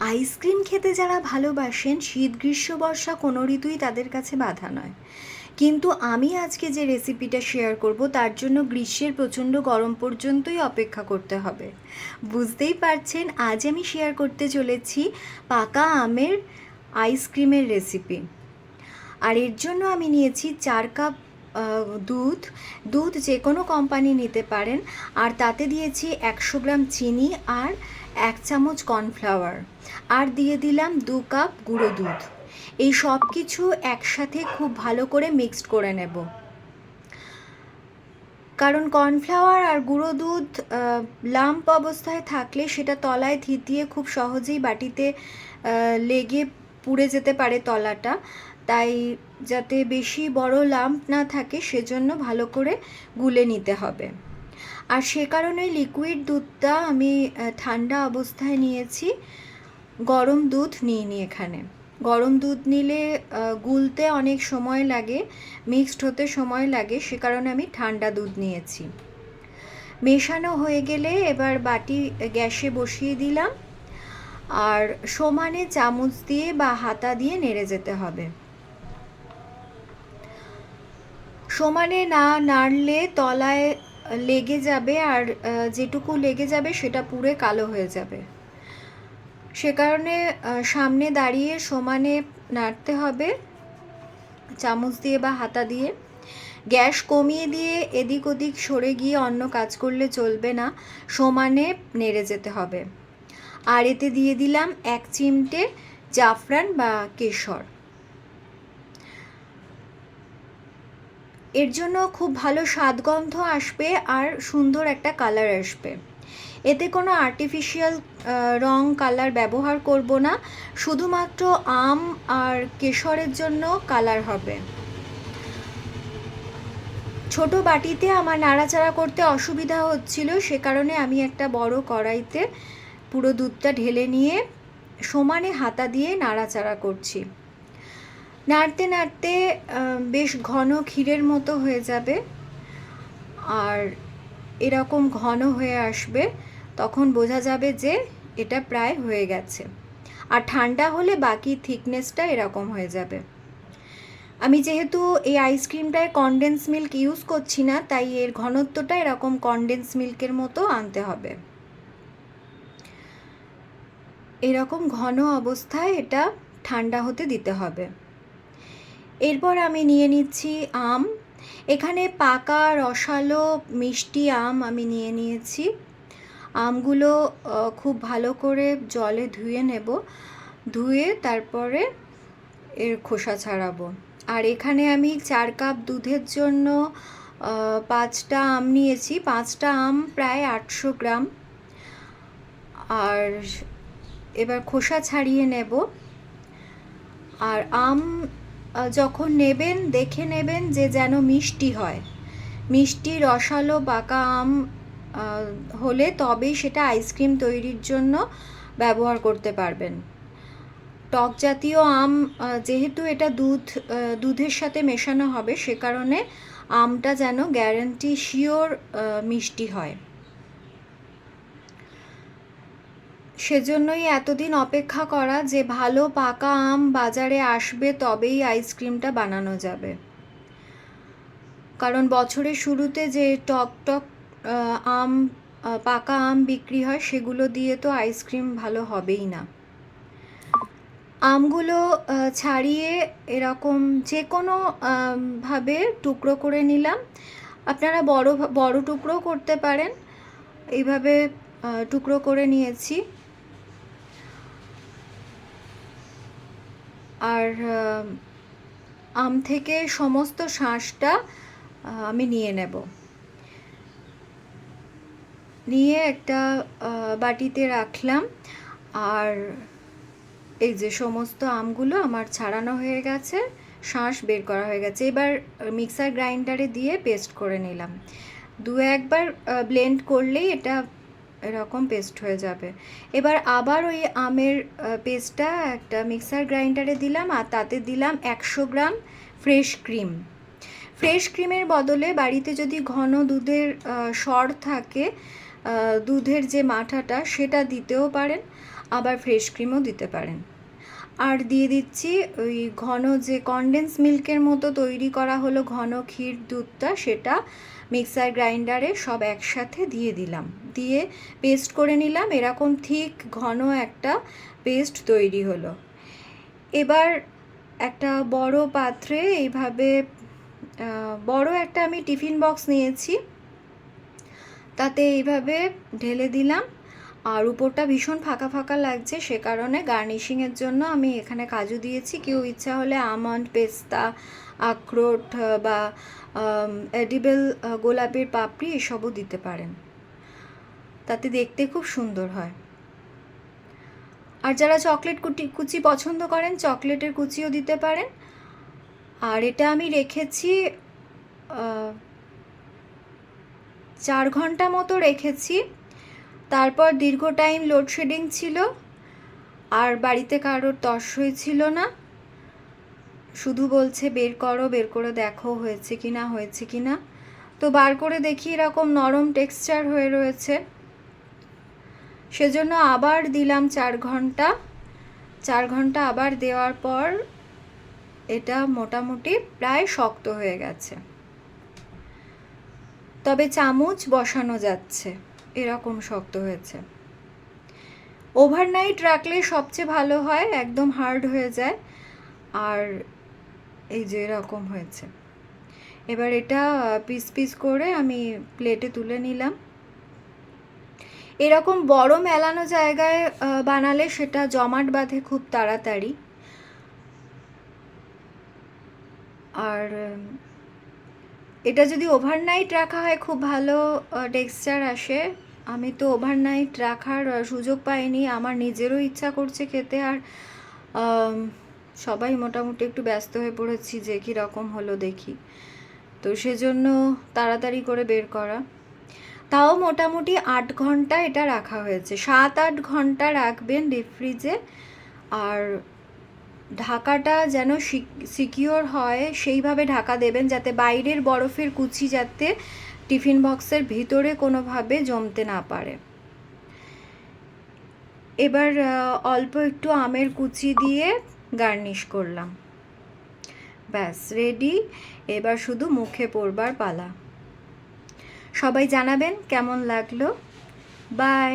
Ice cream খেতে যারা ভালোবাসেন, শীত, গ্রীষ্ম, বর্ষা, কোনো ঋতুই তাদের কাছে বাধা নয়। কিন্তু আমি আজকে যে রেসিপিটা শেয়ার করব, তার জন্য গ্রীষ্মের প্রচণ্ড গরম পর্যন্তই অপেক্ষা করতে হবে। বুঝতেই পারছেন, আজ আমি শেয়ার করতে চলেছি পাকা আমের আইসক্রিমের রেসিপি আর এর জন্য আমি নিয়েছি চার কাপ দুধ। দুধ যে কোনো কোম্পানি নিতে পারেন। আর তাতে দিয়েছি একশো গ্রাম চিনি আর এক চামচ কর্নফ্লাওয়ার আর দিয়ে দিলাম দু কাপ গুঁড়ো দুধ। এই সব কিছু একসাথে খুব ভালো করে মিক্সড করে নেব। কারণ কর্নফ্লাওয়ার আর গুঁড়ো দুধ লাম্প অবস্থায় থাকলে সেটা তলায় থিতিয়ে খুব সহজেই বাটিতে লেগে পুড়ে যেতে পারে তলাটা। তাই যাতে বেশি বড় লাম্প না থাকে, সেজন্য ভালো করে গুলে নিতে হবে। আর সে কারণে লিকুইড দুধটা আমি ঠান্ডা অবস্থায় নিয়েছি। গরম দুধ নিইনি এখানে। গরম দুধ নিলে গুলতে অনেক সময় লাগে মিক্সড হতে সময় লাগে, সে কারণে আমি ঠান্ডা দুধ নিয়েছি। মেশানো হয়ে গেলে এবার বাটি গ্যাসে বসিয়ে দিলাম। আর সমানে চামচ দিয়ে বা হাতা দিয়ে নেড়ে যেতে হবে। সমানে না নাড়লে তলায় লেগে যাবে আর যেটুকু লেগে যাবে সেটা পুরে কালো হয়ে যাবে। সে কারণে সামনে দাঁড়িয়ে সমানে নাড়তে হবে, চামচ দিয়ে বা হাতা দিয়ে। গ্যাস কমিয়ে দিয়ে এদিক ওদিক সরে গিয়ে অন্য কাজ করলে চলবে না, সমানে নেড়ে যেতে হবে। আর এতে দিয়ে দিলাম এক চিমটে জাফরান বা কেশর। এর জন্য খুব ভালো স্বাদগন্ধ আসবে আর সুন্দর একটা কালার আসবে। এতে কোনো আর্টিফিশিয়াল রং কালার ব্যবহার করব না, শুধুমাত্র আম আর কেশরের জন্য কালার হবে। ছোট বাটিতে আমার নাড়াচাড়া করতে অসুবিধা হচ্ছিল, সে কারণে আমি একটা বড় কড়াইতে পুরো দুধটা ঢেলে নিয়ে সমানে হাতা দিয়ে নাড়াচাড়া করছি। নাড়তে নাড়তে বেশ ঘন ক্ষীরের মতো হয়ে যাবে। আর এরকম ঘন হয়ে আসবে, তখন বোঝা যাবে যে এটা প্রায় হয়ে গেছে। আর ঠান্ডা হলে বাকি থিকনেসটা এরকম হয়ে যাবে। আমি যেহেতু এই আইসক্রিমটায় কনডেন্স মিল্ক ইউজ করছি না, তাই এর ঘনত্বটা এরকম কনডেন্স মিল্কের মতো আনতে হবে। এরকম ঘন অবস্থায় এটা ঠান্ডা হতে দিতে হবে। এরপর আমি নিয়ে নিচ্ছি আম। এখানে পাকা, রসালো, মিষ্টি আম আমি নিয়ে নিয়েছি। আমগুলো খুব ভালো করে জলে ধুয়ে নেব। ধুয়ে তারপরে এর খোসা ছাড়াবো। আর এখানে আমি চার কাপ দুধের জন্য পাঁচটা আম নিয়েছি। পাঁচটা আম প্রায় আটশো গ্রাম। আর এবার খোসা ছাড়িয়ে নেব। আর আম যখন নেবেন, দেখে নেবেন যে যেন মিষ্টি হয়। মিষ্টি রসালো পাকা আম হলে তবেই সেটা আইসক্রিম তৈরির জন্য ব্যবহার করতে পারবেন। টক জাতীয় আম যেহেতু এটা দুধ দুধের সাথে মেশানো হবে, সে কারণে আমটা যেন গ্যারান্টি শিওর মিষ্টি হয়। সেজন্যই এতদিন অপেক্ষা করা যে ভালো পাকা আম বাজারে আসবে তবেই আইসক্রিমটা বানানো যাবে। কারণ বছরের শুরুতে যে টক টক আম পাকা আম বিক্রি হয়, সেগুলো দিয়ে তো আইসক্রিম ভালো হবেই না। আমগুলো ছাড়িয়ে এরকম যে কোনো ভাবে টুকরো করে নিলাম। আপনারা বড় বড় টুকরো করতে পারেন। এইভাবে টুকরো করে নিয়েছি। আর, আম থেকে সমস্ত শাঁসটা আমি নিয়ে নেব। নিয়ে একটা বাটিতে রাখলাম। আর এই যে সমস্ত আমগুলো আমার ছাড়ানো হয়ে গেছে, শাঁস বের করা হয়ে গেছে। এবার মিক্সার গ্রাইন্ডারে দিয়ে পেস্ট করে নিলাম। দু একবার ব্লেন্ড করলেই এটা এরকম পেস্ট হয়ে যাবে। এবার আবার ওই আমের পেস্টটা একটা মিক্সার গ্রাইন্ডারে দিলাম আর তাতে দিলাম একশো গ্রাম ফ্রেশ ক্রিম ফ্রেশ ক্রিমের বদলে বাড়িতে যদি ঘন দুধের সর থাকে দুধের যে মাঠাটা সেটা দিতেও পারেন, আবার ফ্রেশ ক্রিমও দিতে পারেন। আর দিয়ে দিচ্ছি ওই ঘন যে কনডেন্স মিল্কের মতো তৈরি করা হলো ঘন ক্ষীর দুধটা, সেটা মিক্সার গ্রাইন্ডারে সব একসাথে দিয়ে দিলাম। দিয়ে পেস্ট করে নিলাম, এরকম ঠিক ঘন একটা পেস্ট তৈরি হলো। এবার একটা বড় পাত্রে এইভাবে বড় একটা আমি টিফিন বক্স নিয়েছি। তাতে এইভাবে ঢেলে দিলাম। আর উপরটা ভীষণ ফাঁকা ফাঁকা লাগছে, সে কারণে গার্নিশিংয়ের জন্য আমি এখানে কাজু দিয়েছি। কেউ ইচ্ছা হলে আমন্ড, পেস্তা, আখরোট বা এডিবেল গোলাপের পাপড়ি এসবও দিতে পারেন। তাতে দেখতে খুব সুন্দর হয়। আর যারা চকলেট কুটি, কুচি পছন্দ করেন, চকলেটের কুচিও দিতে পারেন। আর এটা আমি রেখেছি চার ঘণ্টা মতো রেখেছি। তারপর দীর্ঘ টাইম লোডশেডিং ছিল, আর বাড়িতে কারোর তস হয়েছিল না। শুধু বলছে, বের করো, বের করে দেখো, হয়েছে কি না, হয়েছে কি না। তো বার করে দেখি এরকম নরম টেক্সচার হয়ে রয়েছে। সেজন্য আবার দিলাম চার ঘণ্টা। চার ঘণ্টা আবার দেওয়ার পর এটা মোটামুটি প্রায় শক্ত হয়ে গেছে। তবে চামচ বসানো যাচ্ছে। এরকম শক্ত হয়েছে। ওভারনাইট রাখলে সবচেয়ে ভালো হয়, একদম হার্ড হয়ে যায়, আর এই যে এরকম হয়েছে। এবার এটা পিস পিস করে আমি প্লেটে তুলে নিলাম। এরকম বড় মেলানো জায়গায় বানালে সেটা জমাট বাঁধে খুব তাড়াতাড়ি। আর এটা যদি ওভারনাইট রাখা হয় খুব ভালো টেক্সচার আসে। আমি তো ওভারনাইট রাখার সুযোগ পাইনি। আমার নিজেরও ইচ্ছা করছে খেতে আর সবাই মোটামুটি একটু ব্যস্ত হয়ে পড়েছি যে কী রকম হলো দেখি। তো সেজন্য তাড়াতাড়ি করে বের করা। তাও মোটামুটি আট ঘণ্টা এটা রাখা হয়েছে। সাত আট ঘণ্টা রাখবেন ডিপ ফ্রিজে আর ঢাকাটা যেন সিকিওর হয়, সেইভাবে ঢাকা দেবেন যাতে বাইরের বরফের কুচি যাতে টিফিন বক্সের ভিতরে কোনোভাবে জমতে না পারে। এবার অল্প একটু আমের কুচি দিয়ে গার্নিশ করলাম। ব্যাস, রেডি। এবার শুধু মুখে পড়বার পালা। সবাই জানাবেন কেমন লাগল। বাই।